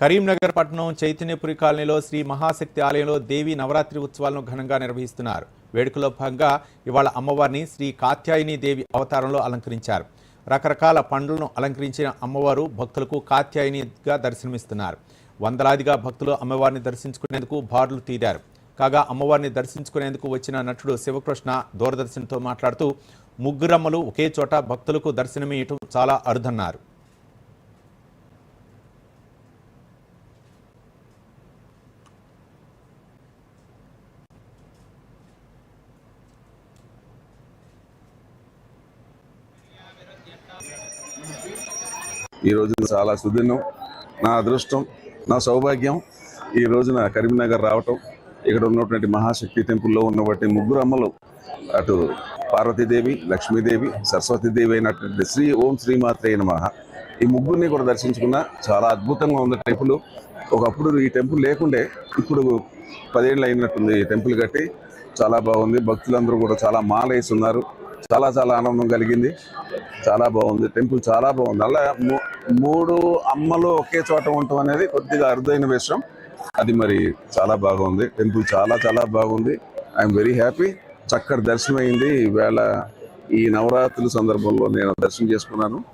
కరీంనగర్ పట్టణం చైతన్యపురి కాలనీలో శ్రీ మహాశక్తి ఆలయంలో దేవి నవరాత్రి ఉత్సవాలను ఘనంగా నిర్వహిస్తున్నారు. వేడుకలో భాగంగా ఇవాళ అమ్మవారిని శ్రీ కాత్యాయని దేవి అవతారంలో అలంకరించారు. రకరకాల పండ్లను అలంకరించిన అమ్మవారు భక్తులకు కాత్యాయనిగా దర్శనమిస్తున్నారు. వందలాదిగా భక్తులు అమ్మవారిని దర్శించుకునేందుకు బార్లు తీరారు. కాగా అమ్మవారిని దర్శించుకునేందుకు వచ్చిన నటుడు శివకృష్ణ దూరదర్శన్తో మాట్లాడుతూ ముగ్గురమ్మలు ఒకే చోట భక్తులకు దర్శనమేయటం చాలా అరుదన్నారు. ఈ చాలా సుదినం నా అదృష్టం నా సౌభాగ్యం ఈ రోజున కరీంనగర్ రావటం ఇక్కడ ఉన్నటువంటి మహాశక్తి టెంపుల్లో ఉన్నటువంటి ముగ్గురు అమ్మలు అటు పార్వతీదేవి లక్ష్మీదేవి సరస్వతీదేవి అయినటువంటి శ్రీ ఓం శ్రీమాత్రే నమ. ఈ ముగ్గురిని కూడా దర్శించుకున్న చాలా అద్భుతంగా ఉంది టెంపుల్. ఒకప్పుడు ఈ టెంపుల్ లేకుండే ఇప్పుడు పదేళ్ళు అయినట్టుంది ఈ టెంపుల్ కట్టి. చాలా బాగుంది. భక్తులందరూ కూడా చాలా మాలేసి ఉన్నారు చాలా చాలా ఆనందం కలిగింది. చాలా బాగుంది. టెంపుల్ చాలా బాగుంది. అలా మూ- మూడు అమ్మలు ఒకే చోట ఉండటం అనేది కొద్దిగా అరుదైన విషయం. అది మరి చాలా బాగుంది. టెంపుల్ చాలా చాలా బాగుంది. I'm very happy. చక్కటి దర్శనం అయింది ఈవేళ ఈ నవరాత్రుల సందర్భంలో నేను దర్శనం చేసుకున్నాను.